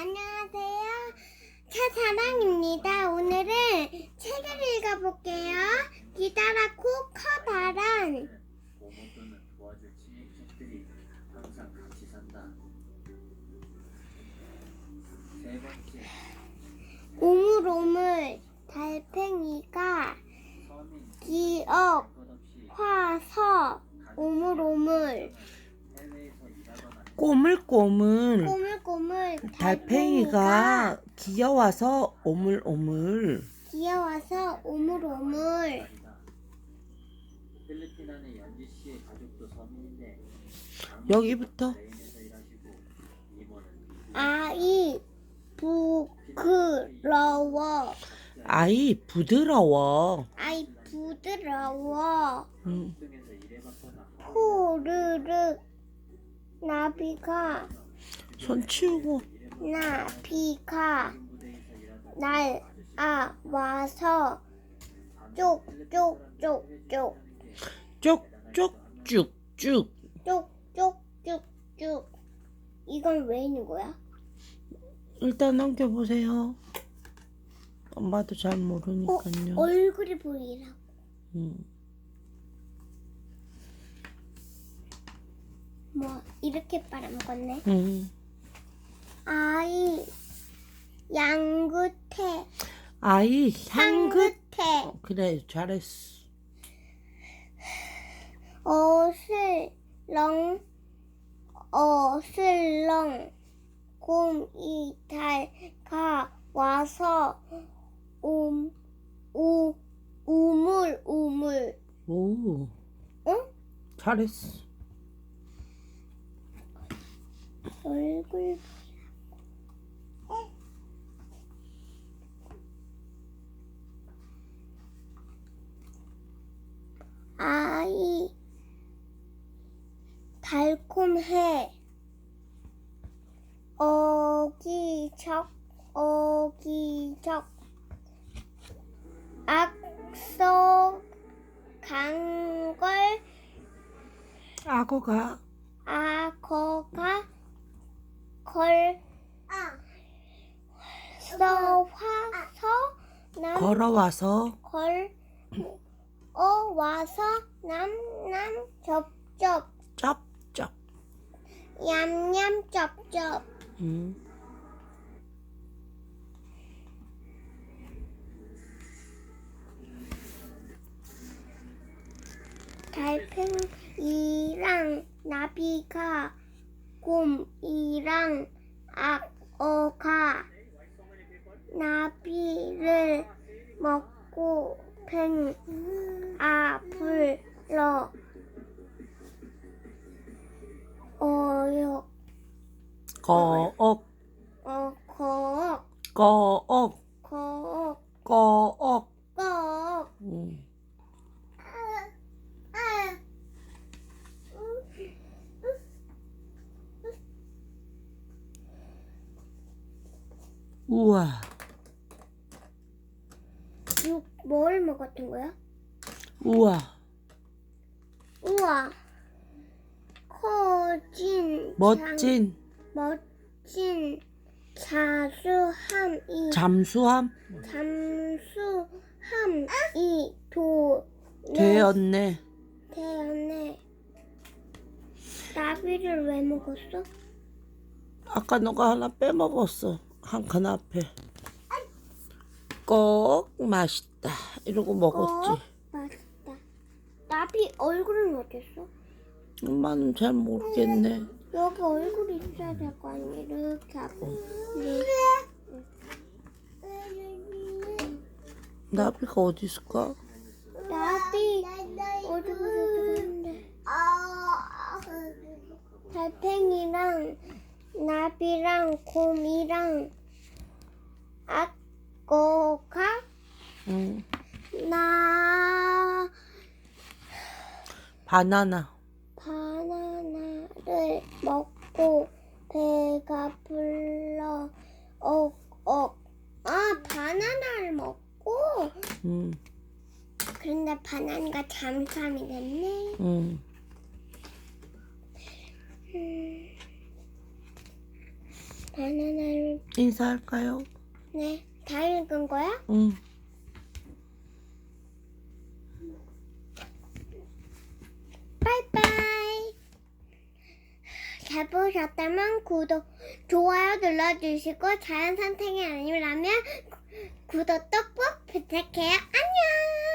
안녕하세요. 차사랑입니다. 오늘은 책을 읽어볼게요. 세 번째, 오물오물 달팽이가 기억 화서 오물오물 꼬물꼬물 꼬물꼬물 달팽이가 귀여워서 오물오물. 귀여워서 오물오물. 말이다. 필리핀 연지 씨의 가족도 서민인데 여기부터. 아이 부끄러워. 아이 부드러워. 아이 부드러워. 음, 호르륵 나비가 손 치우고. 나비가 부대에서 일하다 날아 와서 쪽쪽쪽쪽. 쪽쪽 쭉쭉. 쪽쪽쭉쭉. 이건 왜 있는 거야? 일단 넘겨보세요. 엄마도 잘 어, 모르니까요. 얼굴이 보이라고. 음. 뭐 이렇게 빨아먹었네. 음. 아이 양끝에 아이 향긋 향긋해 어, 그래 잘했어. 어슬렁 어슬렁 곰이 달가 와서 움, 우, 우물 우물. 오. 응? 잘했어 얼굴. 아이 달콤해. 어기적 어기적. 악서 강걸 악어가 악어가 걸 써와서 남 걸어와서. 걸, 어, 와서, 남, 남, 쩝쩝, 쩝쩝. 얌얌, 쩝쩝. 음. 달팽이랑 나비가 곰이랑 악어가 나비를 먹고 팽 아불러 어역. 거억. 어 거억. 거억. 거억. 거억 음. 우와. 육뭘 먹었던 거야? 우와. 우와. 커진 멋진. 장, 멋진 자수함이 잠수함? 잠수함이 도 되었네. 되었네. 나비를 왜 먹었어? 아까 너가 하나 빼먹었어 한 칸 앞에. 꼭 맛있다. 이러고 먹었지. 어, 맛있다. 나비 얼굴은 어땠어? 엄마는 잘 모르겠네. 여기 얼굴이 있어야 될 거 아니야? 이렇게 하고. 이렇게 나비가 어디 있을까? 나비 어디 보셨는데? 달팽이랑 나비랑 곰이랑 악어가 응. 나 바나나 바나나를 먹고 배가 불러 억억 아 바나나를 먹고 응. 그런데 바나나가 잠수함이 됐네 응. 음, 바나나를 응. 인사할까요? 네. 다 읽은 거야? 응. 빠이빠이. 잘 보셨다면 구독, 좋아요 눌러주시고 자연 선택이 아니라면 구- 구독도 꼭 부탁해요. 안녕.